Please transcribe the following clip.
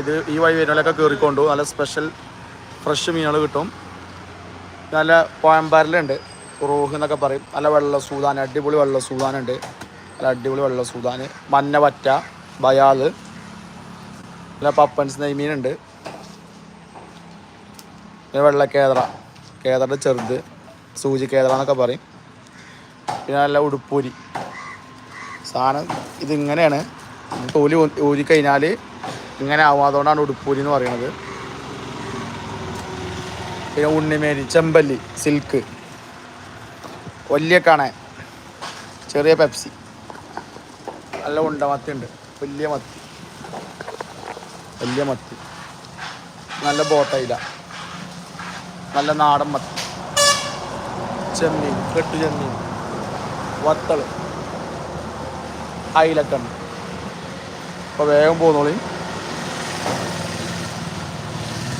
ഇത് ഈ വഴി വരുന്നതിലൊക്കെ കയറിക്കൊണ്ടു നല്ല സ്പെഷ്യൽ ഫ്രഷ് മീനുകൾ കിട്ടും. നല്ല പോയമ്പാരലുണ്ട് റോഹ് എന്നൊക്കെ പറയും. നല്ല വെള്ള സൂതാൻ അടിപൊളി വെള്ള സൂതാനുണ്ട്. നല്ല അടിപൊളി വെള്ള സൂതാൻ. മഞ്ഞവറ്റ ബയാൽ നല്ല പപ്പൻസ് നെയ്മീനുണ്ട് പിന്നെ വെള്ള കേദറ. കേദറയുടെ ചെറുത്. സൂചി കേദറ എന്നൊക്കെ പറയും. പിന്നെ നല്ല ഉടുപ്പൂരി. സാധനം ഇതിങ്ങനെയാണ്. ഇത് തോലി ഊരി ഊരിക്കഴിഞ്ഞാൽ ഇങ്ങനെ ആവും. അതുകൊണ്ടാണ് ഉടുപ്പൂരി എന്ന് പറയുന്നത്. പിന്നെ ഉണ്ണിമേരി ചെമ്പല്ലി സിൽക്ക് വലിയ കാണാൻ ചെറിയ പെപ്സി. നല്ല ഉണ്ട മത്തി ഉണ്ട്. വലിയ മത്തി. വലിയ മത്തി. നല്ല ബോട്ടയില. നല്ല നാടൻ മത്തി. ചെമ്മീൻ കെട്ടു ചെമ്മീൻ. വത്തൾ അയിലക്കണ്ണ്. അപ്പോൾ വേഗം പോന്നോളി.